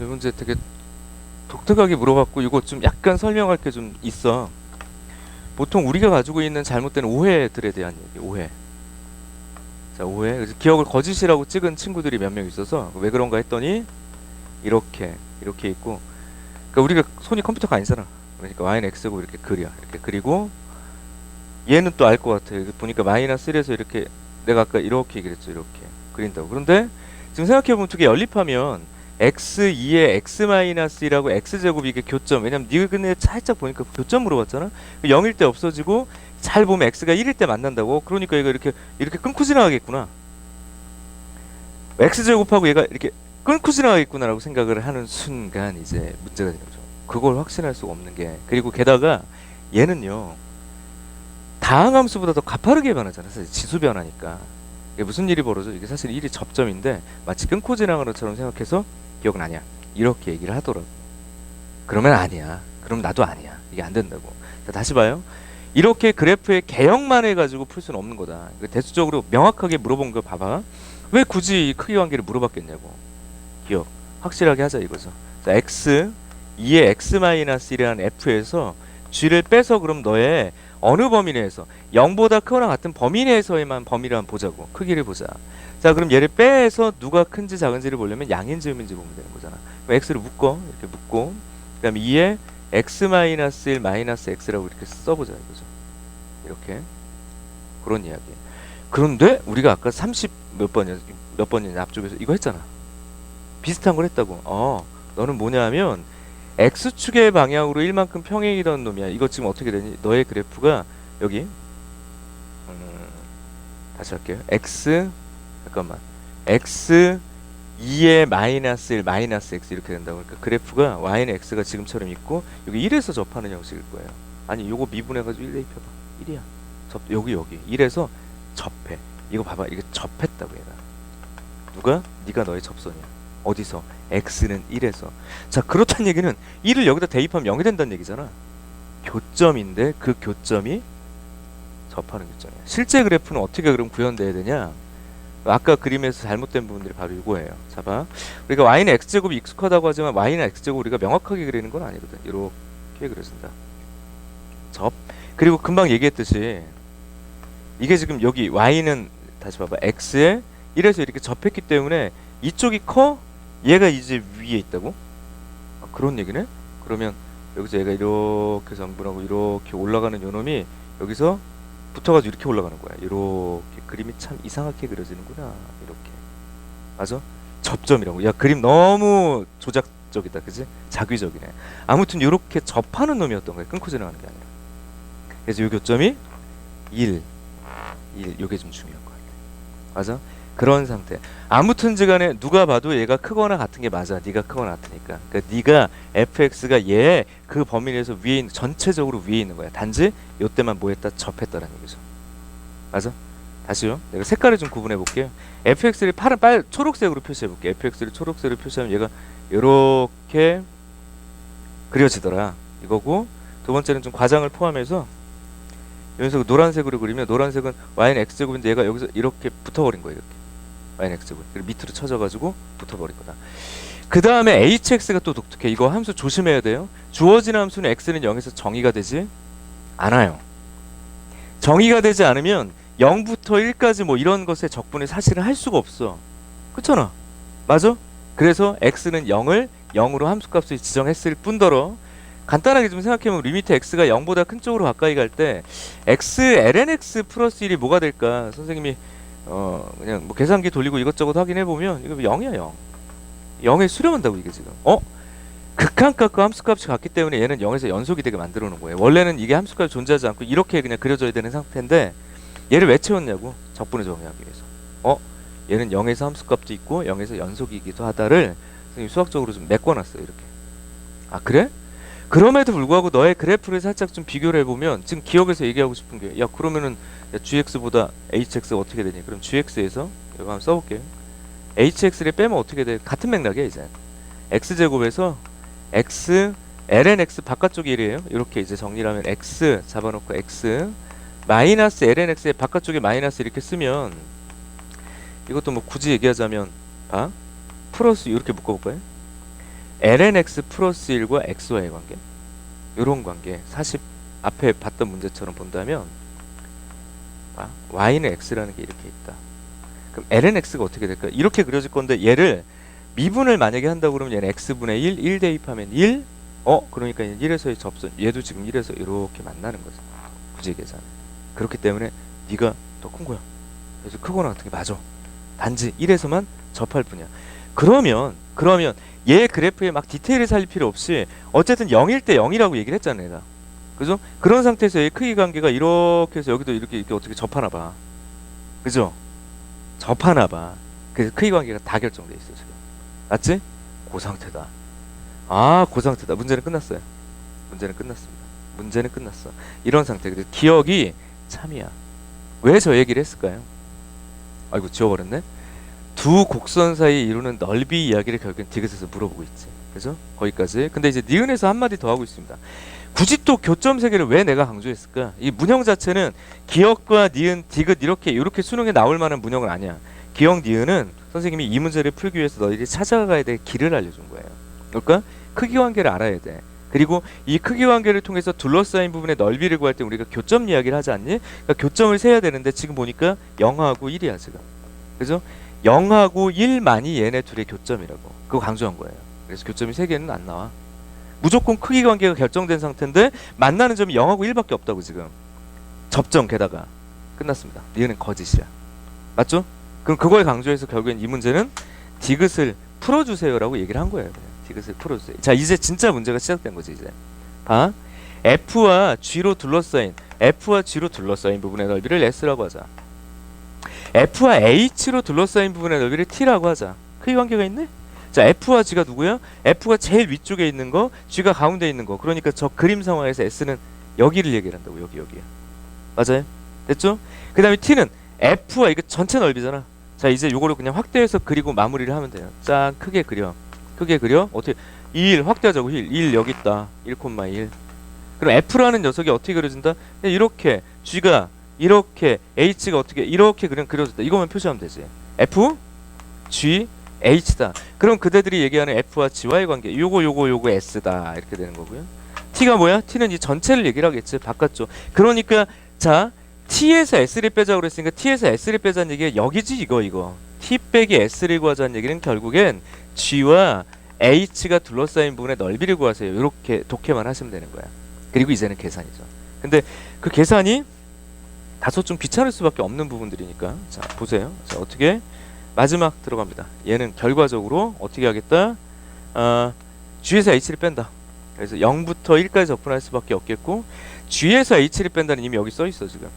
이 문제 되게 독특하게 물어봤고 이거 좀 약간 설명할 게 좀 있어. 보통 우리가 가지고 있는 잘못된 오해들에 대한 얘기, 오해. 자, 오해. 그래서 기억을 거짓이라고 찍은 친구들이 몇 명 있어서 왜 그런가 했더니 이렇게 이렇게 있고 그러니까 우리가 손이 컴퓨터가 아니잖아. 그러니까 y는 x고 이렇게 그려. 이렇게 그리고 얘는 또 알 것 같아. 보니까 마이너스 1에서 이렇게 내가 아까 이렇게 얘기했죠. 이렇게 그린다고. 그런데 지금 생각해보면 두 개 연립하면 x 2에 x 마이너스 1하고 x 제곱이 이게 교점. 왜냐면 니근에 살짝 보니까 교점 물어봤잖아. 0일 때 없어지고 잘 보면 x가 1일 때 만난다고. 그러니까 얘가 이렇게 이렇게 끊고 지나가겠구나. x 제곱하고 얘가 이렇게 끊고 지나가겠구나라고 생각을 하는 순간 이제 문제가 되는 거죠. 그걸 확신할 수가 없는 게 그리고 게다가 얘는요 다항함수보다 더 가파르게 변하잖아요. 사실 지수 변하니까 이게 무슨 일이 벌어져? 이게 사실 1이 접점인데 마치 끊고 지나가는 것처럼 생각해서 아니야. 이렇게 얘기를 하더라고. 그러면 아니야. 그럼 나도 아니야. 이게 안 된다고. 자, 다시 봐요. 이렇게 그래프의 개형만 해가지고 풀 수는 없는 거다. 대수적으로 명확하게 물어본 거 봐봐. 왜 굳이 이 크기 관계를 물어봤겠냐고. 기억. 확실하게 하자 이거죠. 자, x 2의 x-1이라는 f에서 g를 빼서 그럼 너의 어느 범위 내에서 0보다 크거나 같은 범위 내에서의만 범위를 한번 보자고. 크기를 보자. 자, 그럼 얘를 빼서 누가 큰지 작은지를 보려면 양인지 음인지 보면 되는 거잖아. 그럼 x를 묶어. 이렇게 묶고. 그 다음에 2에 x-1 마이너스 x라고 이렇게 써보자 이거죠. 이렇게. 그런 이야기. 그런데 우리가 아까 30 몇 번이야? 몇 번이냐 앞쪽에서 이거 했잖아. 비슷한 걸 했다고. 어, 너는 뭐냐면 x축의 방향으로 1만큼 평행이던 놈이야. 이거 지금 어떻게 되니? 너의 그래프가 여기 음, 다시 할게요. x 잠깐만. x 2의 마이너스 1 마이너스 x 이렇게 된다고. 그러니까 그래프가 y는 x가 지금처럼 있고 여기 1에서 접하는 형식일 거예요. 아니, 요거 미분해 가지고 1 대입해 봐. 1이야. 접 여기 여기 1에서 접해. 이거 봐봐. 이게 접했다고 얘가. 누가? 네가 너의 접선이야. 어디서? x는 1에서. 자, 그렇다는 얘기는 1을 여기다 대입하면 0이 된다는 얘기잖아. 교점인데 그 교점이 접하는 교점이야. 실제 그래프는 어떻게 그럼 구현돼야 되냐? 아까 그림에서 잘못된 부분들이 바로 이거예요. 자, 봐. 우리가 y는 x제곱이 익숙하다고 하지만 y는 x제곱 우리가 명확하게 그리는 건 아니거든. 이렇게 그려진다. 접. 그리고 금방 얘기했듯이 이게 지금 여기 y는 다시 봐봐. x에 1에서 이렇게 접했기 때문에 이쪽이 커 얘가 이제 위에 있다고? 아, 그런 얘기네? 그러면 여기서 얘가 이렇게 정분하고 이렇게 올라가는 요놈이 여기서 붙어가지고 이렇게 올라가는 거야. 이렇게 그림이 참 이상하게 그려지는구나. 이렇게 맞아? 접점이라고. 야 그림 너무 조작적이다, 그지? 자귀적이네. 아무튼 이렇게 접하는 놈이었던 거야. 끊고 지나가는 게 아니라. 그래서 이 교점이 1, 1. 요게 좀 중요한 것 같아. 맞아? 그런 상태. 아무튼지 간에 누가 봐도 얘가 크거나 같은 게 맞아. 네가 크거나 같으니까. 그러니까 네가 fx가 얘 그 범위 내에서 위에 있는 전체적으로 위에 있는 거야. 단지 요때만 뭐 했다 접했다라는 얘기죠. 맞아? 다시요. 내가 색깔을 좀 구분해 볼게요. fx를 파란 빨 초록색으로 표시해 볼게. fx를 초록색으로 표시하면 얘가 요렇게 그려지더라. 이거고 두 번째는 좀 과장을 포함해서 여기서 노란색으로 그리면 노란색은 y는 x제곱인데 얘가 여기서 이렇게 붙어버린 거예요. 이렇게. X제곱. 그리고 밑으로 쳐져가지고 붙어버린 거다. 그 다음에 hx가 또 독특해. 이거 함수 조심해야 돼요. 주어진 함수는 x는 0에서 정의가 되지 않아요. 정의가 되지 않으면 0부터 1까지 뭐 이런 것의 적분을 사실은 할 수가 없어. 그렇잖아. 맞아? 그래서 x는 0을 0으로 함수값을 지정했을 뿐더러 간단하게 좀 생각해보면 리미트 x가 0보다 큰 쪽으로 가까이 갈 때 x lnx 플러스 1이 뭐가 될까? 선생님이 어 그냥 뭐 계산기 돌리고 이것저것 확인해 보면 이거 0이야 0. 0에 수렴한다고 이게 지금. 어? 극한값과 함수값이 같기 때문에 얘는 0에서 연속이 되게 만들어 놓은 거예요. 원래는 이게 함수값이 존재하지 않고 이렇게 그냥 그려져야 되는 상태인데 얘를 왜 채웠냐고 적분을 정의하기 위해서. 어? 얘는 0에서 함수값도 있고 0에서 연속이기도 하다를 수학적으로 좀 메꿔놨어요 이렇게. 아 그래? 그럼에도 불구하고 너의 그래프를 살짝 좀 비교를 해보면 지금 기억에서 얘기하고 싶은 게 야 그러면은 야, gx보다 hx가 어떻게 되니? 그럼 gx에서 이거 한번 써볼게요. hx를 빼면 어떻게 돼? 같은 맥락이야 이제. x제곱에서 x lnx 바깥쪽 1이에요. 이렇게 이제 정리를 하면 x 잡아놓고 x 마이너스 lnx의 바깥쪽에 마이너스 이렇게 쓰면 이것도 뭐 굳이 얘기하자면 봐 플러스 이렇게 묶어볼까요? Lnx 플러스 1과 xy의 관계 이런 관계 40 앞에 봤던 문제처럼 본다면 아, y는 x라는 게 이렇게 있다. 그럼 lnx가 어떻게 될까? 이렇게 그려질 건데 얘를 미분을 만약에 한다고 그러면 얘는 x분의 1, 1 대입하면 1 어? 그러니까 1에서의 접선 얘도 지금 1에서 이렇게 만나는 거죠. 부재 계산. 그렇기 때문에 네가 더 큰 거야. 그래서 크거나 같은 게 맞아. 단지 1에서만 접할 뿐이야. 그러면 그러면 얘 그래프에 막 디테일을 살릴 필요 없이 어쨌든 0일 때 0이라고 얘기를 했잖아, 내가. 그죠? 그런 상태에서 얘 크기 관계가 이렇게 해서 여기도 이렇게 이렇게 어떻게 접하나 봐. 그죠? 접하나 봐. 그래서 크기 관계가 다 결정돼 있어, 지금. 맞지? 그 상태다. 아, 그 상태다. 문제는 끝났어요. 문제는 끝났습니다. 문제는 끝났어. 이런 상태. 기억이 참이야. 왜 저 얘기를 했을까요? 아이고 지워버렸네. 두 곡선 사이 이루는 넓이 이야기를 결국엔 디귿에서 물어보고 있지. 그죠? 거기까지. 근데 이제 니은에서 한마디 더 하고 있습니다. 굳이 또 교점 세계를 왜 내가 강조했을까? 이 문형 자체는 기억과 니은, 디귿 이렇게 이렇게 수능에 나올 만한 문형은 아니야. 기억 니은은 선생님이 이 문제를 풀기 위해서 너희들이 찾아가야 될 길을 알려준 거예요. 그러니까 크기 관계를 알아야 돼. 그리고 이 크기 관계를 통해서 둘러싸인 부분의 넓이를 구할 때 우리가 교점 이야기를 하지 않니? 그러니까 교점을 세야 되는데 지금 보니까 0하고 1이야 지금. 그죠? 0하고 1만이 얘네 둘의 교점이라고. 그거 강조한 거예요. 그래서 교점이 3개는 안 나와. 무조건 크기 관계가 결정된 상태인데 만나는 점이 0하고 1밖에 없다고 지금. 접점 게다가 끝났습니다. 얘는 거짓이야. 맞죠? 그럼 그걸 강조해서 결국엔 이 문제는 디귿을 풀어주세요라고 얘기를 한 거예요. 디귿을 풀어주세요. 자 이제 진짜 문제가 시작된 거지 이제. 봐. F와 G로 둘러싸인 F와 G로 둘러싸인 부분의 넓이를 S라고 하자. F와 H로 둘러싸인 부분의 넓이를 T라고 하자. 크기 관계가 있네? 자, F와 G가 누구야? F가 제일 위쪽에 있는 거, G가 가운데 있는 거. 그러니까 저 그림 상황에서 S는 여기를 얘기를 한다고. 여기 여기야. 맞아요? 됐죠? 그 다음에 T는 F와 이거 전체 넓이잖아. 자, 이제 요거를 그냥 확대해서 그리고 마무리를 하면 돼요. 짠, 크게 그려. 크게 그려. 어떻게 1 확대하자고. 1, 1 여기 있다. 1,1. 그럼 F라는 녀석이 어떻게 그려진다? 이렇게 G가 이렇게 H가 어떻게 이렇게 그냥 그려졌다. 이거만 표시하면 되지. F, G, H다. 그럼 그대들이 얘기하는 F와 G와의 관계. 요거 요거 요거 S다. 이렇게 되는 거고요. T가 뭐야? T는 이 전체를 얘기를 하겠지. 바깥쪽. 그러니까 자 T에서 S를 빼자고 그랬으니까 T에서 S를 빼자는 얘기가 여기지 이거 이거. T 빼기 S를 구하자는 얘기는 결국엔 G와 H가 둘러싸인 부분의 넓이를 구하세요. 이렇게 독해만 하시면 되는 거야. 그리고 이제는 계산이죠. 근데 그 계산이 다소 좀 귀찮을 수밖에 없는 부분들이니까 자 보세요. 자 어떻게 마지막 들어갑니다. 얘는 결과적으로 어떻게 하겠다? 아 G에서 H를 뺀다. 그래서 0부터 1까지 접근할 수밖에 없겠고 G에서 H를 뺀다는 이미 여기 써 있어 지금.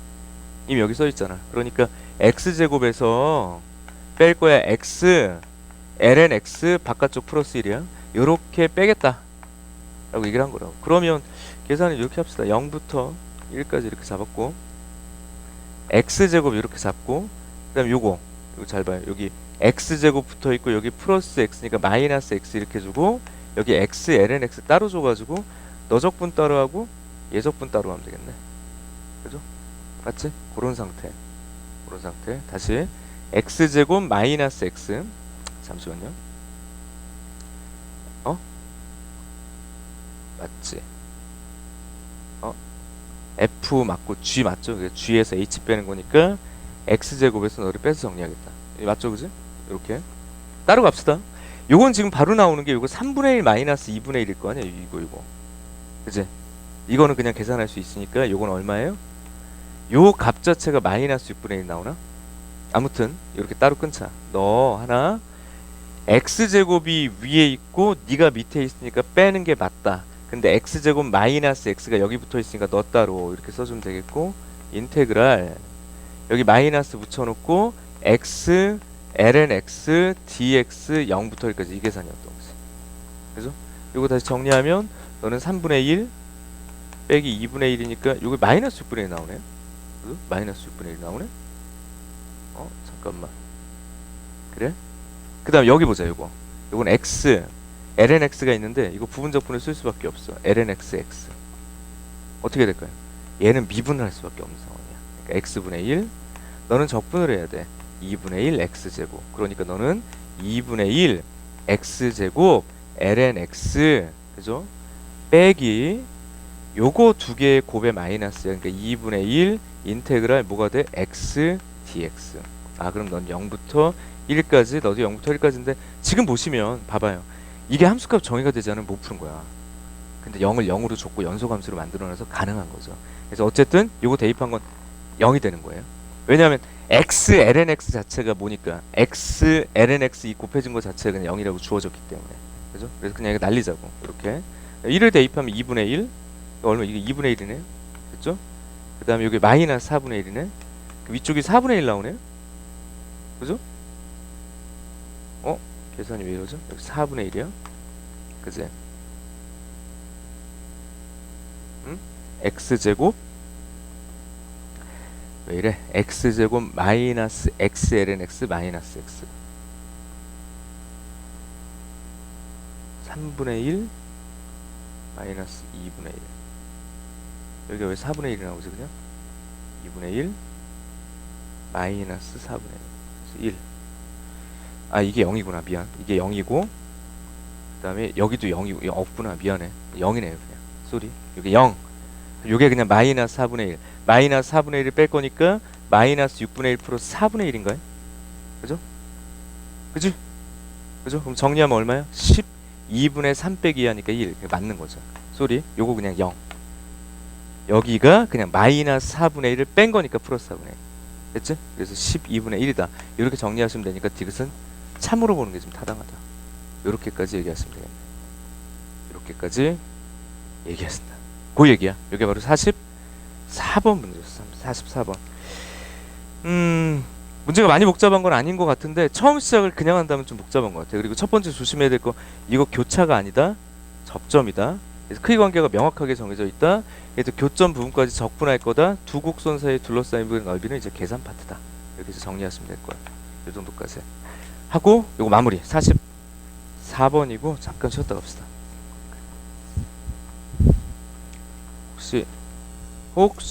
이미 여기 써 있잖아. 그러니까 x 제곱에서 뺄 거야 x ln x 바깥쪽 플러스 1이야. 요렇게 빼겠다. 라고 얘기를 한 거라고. 그러면 계산을 이렇게 합시다. 0부터 1까지 이렇게 잡았고 x 제곱 이렇게 잡고 그다음 요거 이거 잘 봐요. 여기 x 제곱 붙어 있고 여기 플러스 x니까 마이너스 x 이렇게 주고 여기 x ln x 따로 줘 가지고 너 적분 따로 하고 얘 적분 따로 하면 되겠네. 그죠? 맞지? 그런 상태. 그런 상태. 다시 x 제곱 마이너스 x 잠시만요. 어? 맞지? 어? f 맞고 g 맞죠? g에서 h 빼는 거니까 x 제곱에서 너를 빼서 정리하겠다. 이 맞죠, 그지? 이렇게 따로 갑시다. 요건 지금 바로 나오는 게 요거 3분의 1 마이너스 2분의 1일 거 아니야? 이거 이거. 그지? 이거는 그냥 계산할 수 있으니까 요건 얼마예요? 요 값 자체가 마이너스 6분의 1 나오나? 아무튼 이렇게 따로 끊자. 너 하나 x 제곱이 위에 있고 네가 밑에 있으니까 빼는 게 맞다. 근데 x 제곱 마이너스 x가 여기 붙어 있으니까 너 따로 이렇게 써주면 되겠고 인테그랄 여기 마이너스 붙여놓고 x ln x dx 0부터 1까지 이 계산이었던 거지. 그죠? 이거 다시 정리하면 너는 3분의 1 빼기 2분의 1이니까 이거 마이너스 6분의 1 나오네. 그죠? 마이너스 6분의 1 나오네. 어 잠깐만. 그래? 그 다음 여기 보자 이거. 이건 x ln x가 있는데 이거 부분적분을 쓸 수밖에 없어. ln x x. 어떻게 될까요? 얘는 미분을 할 수밖에 없는 상황이야. 그러니까 x분의 1 너는 적분을 해야 돼. 2분의 1 x제곱. 그러니까 너는 2분의 1 x제곱 ln x 그죠? 빼기 요거 두 개의 곱의 마이너스 그러니까 2분의 1 인테그랄 뭐가 돼? x dx. 아 그럼 넌 0부터 1까지 너도 0부터 1까지인데 지금 보시면 봐봐요. 이게 함수값 정의가 되지 않으면 못 푸는 거야. 근데 0을 0으로 줬고 연속 함수로 만들어놔서 가능한 거죠. 그래서 어쨌든 요거 대입한 건 0이 되는 거예요. 왜냐하면 x ln x 자체가 뭐니까 x ln x 이 곱해진 거 자체가 그냥 0이라고 주어졌기 때문에 그죠? 그래서 그냥 이거 날리자고 이렇게 1을 대입하면 2분의 1 이거 얼마 이게 2분의 1이네요 그죠? 그 다음에 여기 마이너스 4분의 1이네 그 위쪽이 4분의 1 나오네요 그죠? 어? 계산이 왜 이러죠? 여기 4분의 1이요 그지? 응? x제곱 왜 이래? x제곱 마이너스 xln x 마이너스 x 3분의 1 마이너스 2분의 1 여기가 왜 4분의 1이 나오지 그냥? 2분의 1 마이너스 4분의 1 1. 아 이게 0이구나. 미안. 이게 0이고 그 다음에 여기도 0이고 이 없구나. 미안해. 0이네요 그냥. 쏘리 여기 0 요게 그냥 마이너스 4분의 1 마이너스 4분의 1을 뺄 거니까 마이너스 6분의 1 플러스 4분의 1인가요? 그죠? 그지? 그죠? 그럼 정리하면 얼마야? 12분의 3 빼기 2 하니까 1 맞는 거죠. 쏘리 요거 그냥 0 여기가 그냥 마이너스 4분의 1을 뺀 거니까 플러스 4분의 1 됐지? 그래서 12분의 1이다. 이렇게 정리하시면 되니까 디귿은 참으로 보는 게 좀 타당하다. 이렇게까지 얘기하시면 되겠네. 이렇게까지 얘기했습니다. 그 얘기야. 이게 바로 44번 문제였어. 44번. 음 문제가 많이 복잡한 건 아닌 것 같은데 처음 시작을 그냥 한다면 좀 복잡한 것 같아요. 그리고 첫 번째 조심해야 될 거 이거 교차가 아니다. 접점이다. 그래서 크기 관계가 명확하게 정해져 있다. 그래서 교점 부분까지 적분할 거다. 두 곡선 사이 둘러싸인 부분의 넓이는 이제 계산 파트다. 이렇게 해서 정리하시면 될 거예요. 이 정도까지 하고 이거 마무리. 44번이고 잠깐 쉬었다 갑시다. 혹시 혹시